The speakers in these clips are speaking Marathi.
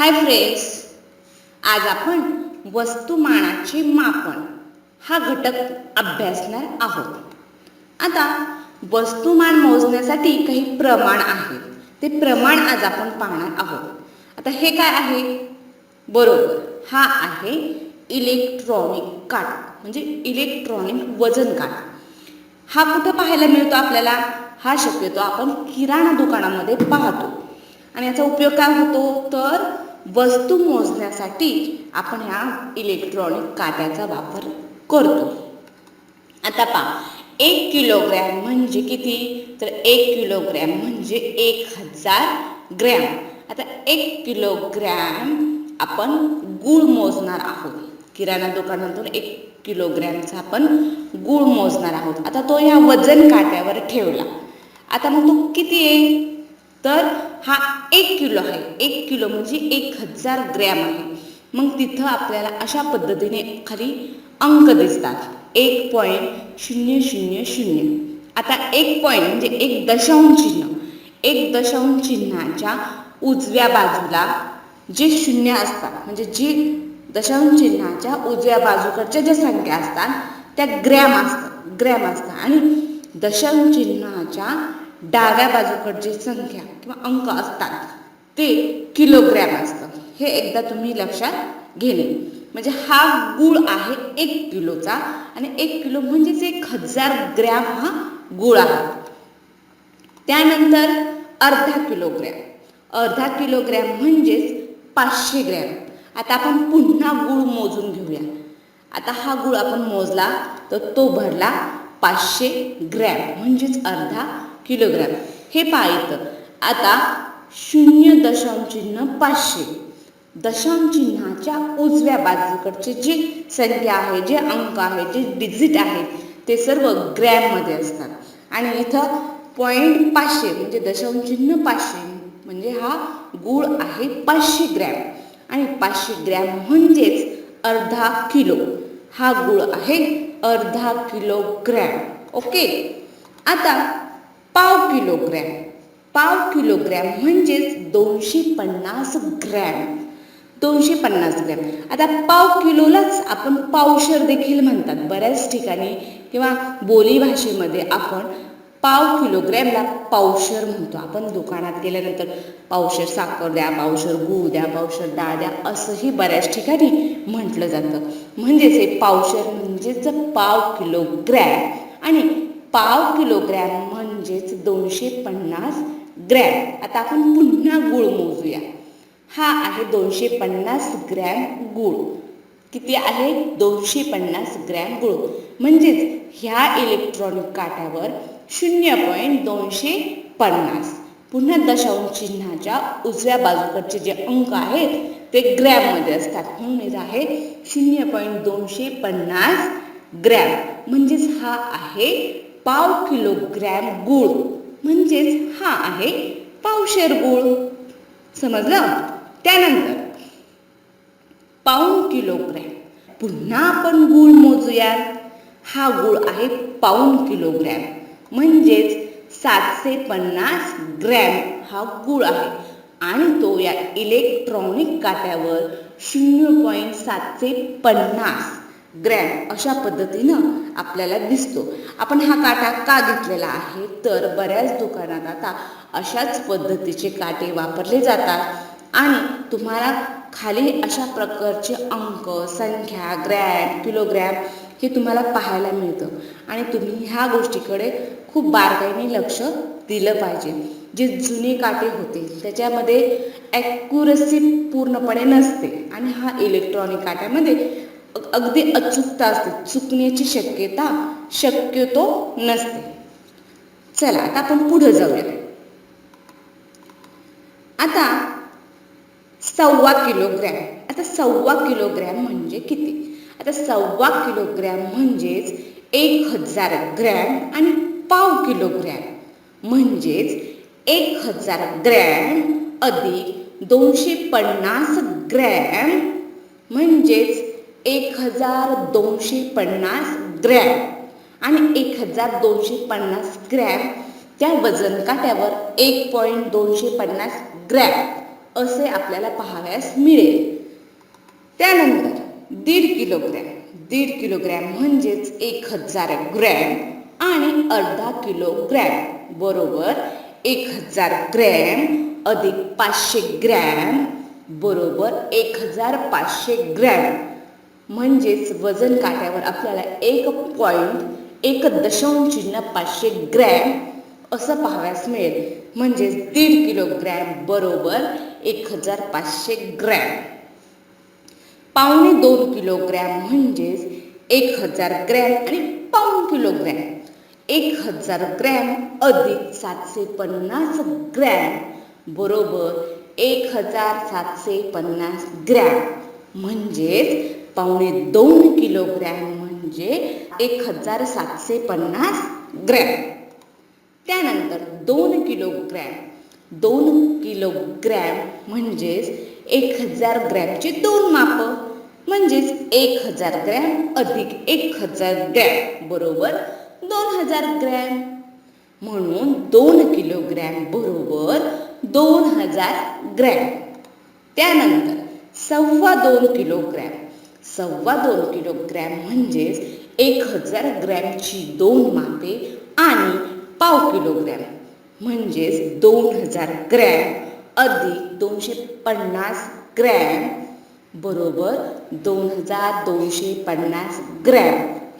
हाय फ्रेंड्स आज आपण वस्तुमानाचे मापन हा घटक अभ्यासणार आहोत. आता वस्तुमान मोजण्यासाठी काही प्रमाण आहे. ते प्रमाण आज आपण पाहणार आहोत. आता हे काय आहे? बरोबर हा आहे इलेक्ट्रॉनिक काट म्हणजे इलेक्ट्रॉनिक वजन काट हा कुठं पाहायला मिळतो आपल्याला? हा शक्यतो आपण किराणा दुकानामध्ये पाहतो. आणि याचा उपयोग काय होतो? तर वस्तू मोजण्यासाठी आपण ह्या इलेक्ट्रॉनिक काट्याचा वापर करतो. आता पहा एक किलोग्रॅम म्हणजे किती? तर एक किलोग्रॅम म्हणजे एक हजार ग्रॅम आता एक किलोग्रॅम आपण गूळ मोजणार आहोत. किराणा दुकानातून एक किलोग्रॅमचा आपण गूळ मोजणार आहोत. आता तो या वजन काट्यावर ठेवला. आता मग तो किती आहे? तर हा एक किलो आहे. एक किलो म्हणजे एक हजार ग्रॅम आहे. मग तिथं आपल्याला अशा पद्धतीने खाली अंक दिसतात. एक पॉईंट शून्य शून्य शून्य. आता एक पॉईंट म्हणजे एक दशांश चिन्ह. एक दशांश चिन्हाच्या उजव्या बाजूला जे शून्य असतात म्हणजे जे दशांश चिन्हाच्या उजव्या बाजूकडच्या ज्या संख्या असतात त्या ग्रॅम असतात. ग्रॅम असतात. आणि दशांश चिन्हाच्या डाव्या बाजूकडची संख्या किंवा अंक असतात ते किलोग्रॅम असतं. हे एकदा तुम्ही लक्षात घेणे. म्हणजे हा गुळ आहे एक किलोचा आणि एक किलो म्हणजेच एक हजार ग्रॅम हा गुळ आहे. त्यानंतर अर्धा किलोग्रॅम. अर्धा किलोग्रॅम म्हणजेच पाचशे ग्रॅम. आता आपण पुन्हा गुळ मोजून घेऊया. आता हा गुळ आपण मोजला तर तो भरला पाचशे ग्रॅम. म्हणजेच अर्धा किलोग्रॅम. हे पाहायचं आता शून्य दशांचिन्ह पाचशे. दशांचिन्हाच्या उजव्या बाजूकडचे जी संख्या आहे जे अंक आहे जे डिजिट आहे ते सर्व ग्रॅममध्ये असतात. आणि इथं पॉईंट पाचशे म्हणजे दशांचिन्ह पाचशे म्हणजे हा गुळ आहे पाचशे ग्रॅम आणि पाचशे ग्रॅम म्हणजेच अर्धा किलो. हा गुळ आहे अर्धा किलोग्रॅम. ओके? आता पाव किलोग्रॅम. पाव किलोग्रॅम म्हणजेच दोनशे पन्नास ग्रॅम. दोनशे पन्नास ग्रॅम. आता पाव किलोलाच आपण पावशर देखील म्हणतात बऱ्याच ठिकाणी किंवा बोलीभाषेमध्ये आपण पाव किलोग्रॅमला पावशर म्हणतो. आपण दुकानात गेल्यानंतर पावशर साखर द्या पावशर गूळ द्या पावशर डाळ द्या असंही बऱ्याच ठिकाणी म्हटलं जातं. म्हणजेच हे पावशर म्हणजेच पाव किलोग्रॅम. आणि पाव किलोग्रॅम म्हणजेच दोनशे पन्नास ग्रॅम. आता आपण पुन्हा गूळ मोजूया. हा आहे दोनशे पन्नास ग्रॅम गूळ. किती आहे? दोनशे पन्नास ग्रॅम गुळ. म्हणजेच ह्या इलेक्ट्रॉनिक काट्यावर शून्य पॉईंट दोनशे पन्नास. पुन्हा दशांश चिन्हाच्या उजव्या बाजूकडचे जे अंक आहेत ते ग्रॅममध्ये असतात. म्हणून आहे शून्य पॉईंट दोनशे पन्नास ग्रॅम. म्हणजेच हा आहे पाव किलोग्रॅम गूळ. म्हणजेच हा आहे पावशेर गूळ. समजलं? त्यानंतर पाऊण किलोग्रॅम. पुन्हा आपण गूळ मोजूयात. हा गूळ आहे पाऊण किलोग्रॅम. म्हणजेच सातशे पन्नास ग्रॅम हा गूळ आहे. आणि तो या इलेक्ट्रॉनिक काट्यावर शून्य पॉईंट सातशे पन्नास ग्रॅम अशा पद्धतीनं आपल्याला दिसतो. आपण हा काटा का घेतलेला आहे? तर बऱ्याच दुकानात आता अशाच पद्धतीचे काटे वापरले जातात. आणि तुम्हाला खाली अशा प्रकारचे अंक संख्या ग्रॅम किलोग्रॅम हे तुम्हाला पाहायला मिळतं. आणि तुम्ही ह्या गोष्टीकडे खूप बारकाईने लक्ष दिलं पाहिजे. जे जुने काटे होते त्याच्यामध्ये ॲक्युरसी पूर्णपणे नसते. आणि हा इलेक्ट्रॉनिक काट्यामध्ये अगदी अचूकता असते. चुकण्याची शक्यता शक्यतो नसते. चला आता आपण पुढे जाऊया. आता सव्वा किलोग्रॅम. आता सव्वा किलोग्रॅम म्हणजे किती? आता सव्वा किलोग्रॅम म्हणजेच एक हजार ग्रॅम आणि पाव किलोग्रॅम. म्हणजेच एक हजार ग्रॅम अधिक दोनशे पन्नास ग्रॅम म्हणजेच एक हजार दोनशे पन्नास ग्रॅम. आणि एक हजार दोनशे पन्नास ग्रॅम त्या वजन काट्यावर एक पॉईंट दोनशे पन्नास ग्रॅम असे आपल्याला पाहावयास मिळेल. त्यानंतर दीड किलोग्रॅम. दीड किलोग्रॅम म्हणजेच एक हजार ग्रॅम आणि अर्धा किलोग्रॅम बरोबर एक हजार ग्रॅम अधिक पाचशे ग्रॅम बरोबर एक हजार पाचशे ग्रॅम. म्हणजेच वजन काट्यावर आपल्याला एक पॉईंट एक दशांश चिन्ह पाचशे ग्रॅम असं पाहाव्यास मिळेल. म्हणजेच दीड किलोग्रॅम बरोबर एक हजार पाचशे ग्रॅम. पावणे दोन किलोग्रॅम म्हणजेच एक हजार ग्रॅम आणि पाऊण किलोग्रॅम. एक हजार ग्रॅम अधिक सातशे पन्नास ग्रॅम बरोबर एक हजार सातशे पन्नास ग्रॅम. म्हणजेच पावणे दोन किलोग्रॅम म्हणजे एक हजार सातशे पन्नास ग्रॅम. त्यानंतर दोन किलोग्रॅम दोन किलोग्रॅम म्हणजेच एक हजार ग्रॅमचे दोन मापं म्हणजेच एक हजार ग्रॅम अधिक एक हजार ग्रॅम बरोबर दोन हजार ग्रॅम. म्हणून दोन किलोग्रॅम बरोबर दोन हजार ग्रॅम. त्यानंतर सव्वा दोन किलोग्रॅम सव्वा दोन किलोग्रॅम म्हणजेच एक हजार ग्रॅमची दोन मापे आणि पाव किलोग्रॅम म्हणजेच दोन हजार ग्रॅम अधिक दोनशे पन्नास ग्रॅम बरोबर दोन हजार दोनशे पन्नास ग्रॅम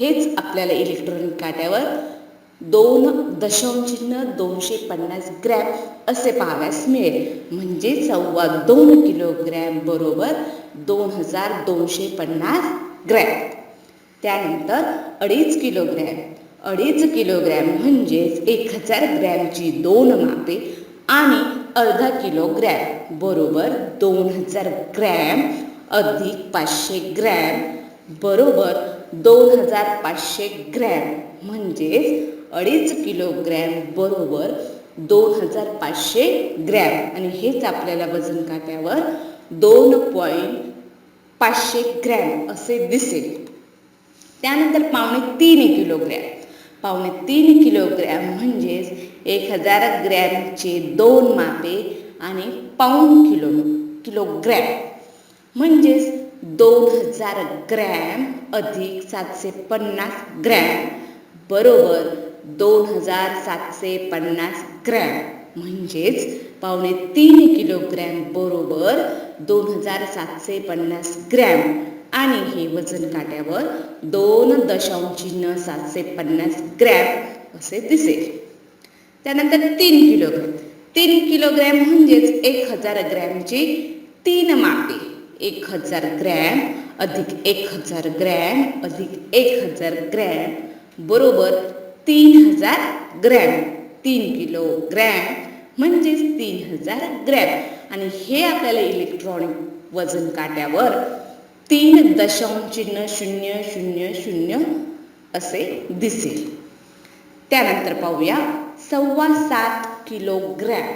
हेच आपल्याला इलेक्ट्रॉनिक काट्यावर दोन दशांशचिन्ह दोनशे पन्नास ग्रॅम असे पाहाव्यास मिळेल. म्हणजे सव्वा दोन किलोग्रॅम बरोबर दोन हजार दोनशे पन्नास ग्रॅम. त्यानंतर अडीच किलोग्रॅम अडीच किलोग्रॅम म्हणजेच एक हजार ग्रॅमची दोन मापे आणि अर्धा किलोग्रॅम बरोबर दोन हजार ग्रॅम अधिक पाचशे ग्रॅम बरोबर दोन हजार पाचशे ग्रॅम म्हणजेच अडीच किलोग्रॅम बरोबर दोन हजार पाचशे ग्रॅम. आणि हेच आपल्याला वजन काट्यावर दोन पॉईंट पाचशे ग्रॅम असे दिसेल. त्यानंतर पावणे तीन किलोग्रॅम. पावणे तीन किलोग्रॅम म्हणजेच एक हजार ग्रॅमचे दोन मापे आणि पाऊण किलो किलोग्रॅम. म्हणजेच दोन हजार ग्रॅम अधिक सातशे पन्नास ग्रॅम बरोबर दोन हजार सातशे पन्नास ग्रॅम. म्हणजेच पावणे तीन किलोग्रॅम बरोबर दोन हजार सातशे पन्नास ग्रॅम. आणि हे वजन काट्यावर दोन दशांश चिन्ह सातशे पन्नास ग्रॅम असे दिसेल. त्यानंतर तीन किलोग्रॅम. तीन किलोग्रॅम म्हणजेच एक हजार ग्रॅमची तीन मापे. एक हजार ग्रॅम अधिक एक हजार ग्रॅम अधिक एक हजार ग्रॅम बरोबर तीन हजार ग्रॅम. तीन किलो ग्रॅम म्हणजेच तीन हजार ग्रॅम. आणि हे आपल्याला इलेक्ट्रॉनिक वजन काट्यावर तीन दशांश चिन्ह शून्य शून्य शून्य असे दिसेल. त्यानंतर पाहूया सव्वा सात किलोग्रॅम.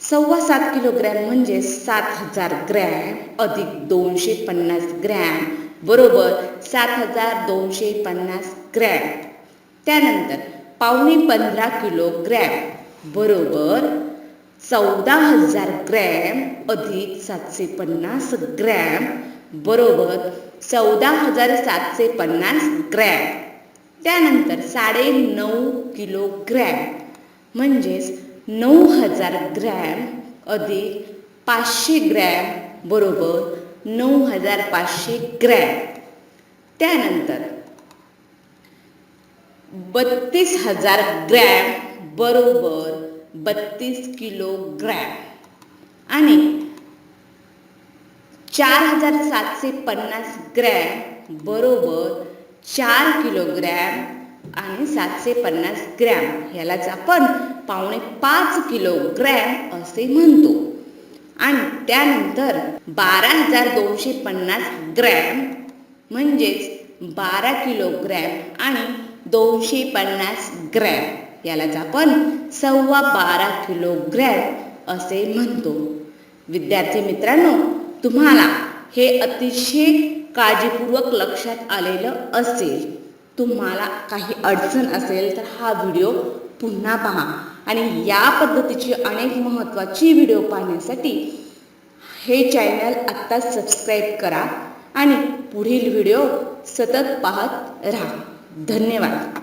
सव्वा सात किलोग्रॅम म्हणजे सात हजार ग्रॅम अधिक दोनशे पन्नास ग्रॅम बरोबर सात हजार दोनशे पन्नास ग्रॅम. त्यानंतर पावणे पंधरा किलोग्रॅम. बरोबर चौदा हजार ग्रॅम अधिक सातशे पन्नास ग्रॅम. बरोबर चौदा हजार सातशे पन्नास ग्रॅम. त्यानंतर साडे नऊ किलो ग्रॅम. म्हणजेच नऊ हजार ग्रॅम अधिक पाचशे ग्रॅम. बरोबर नऊ हजार पाचशे ग्रॅम. त्यानंतर बत्तीस हजार ग्रॅम बरोबर बत्तीस किलोग्रॅम. आणि चार हजार सातशे पन्नास ग्रॅम बरोबर चार किलोग्रॅम आणि सातशे पन्नास ग्रॅम ह्यालाच आपण पावणे पाच किलोग्रॅम असे म्हणतो. आणि त्यानंतर बारा हजार दोनशे पन्नास ग्रॅम म्हणजेच बारा किलोग्रॅम आणि दोनशे पन्नास ग्रॅम. यालाच आपण सव्वा बारा किलोग्रॅम असे म्हणतो. विद्यार्थी मित्रांनो तुम्हाला हे अतिशय काळजीपूर्वक लक्षात आलेलं असेल तुम्हाला काही अडचण असेल तर हा व्हिडिओ पुन्हा पहा. आणि या पद्धतीची अनेक महत्त्वाची व्हिडिओ पाहण्यासाठी हे चॅनल आत्ताच सबस्क्राईब करा आणि पुढील व्हिडिओ सतत पाहत राहा. धन्यवाद.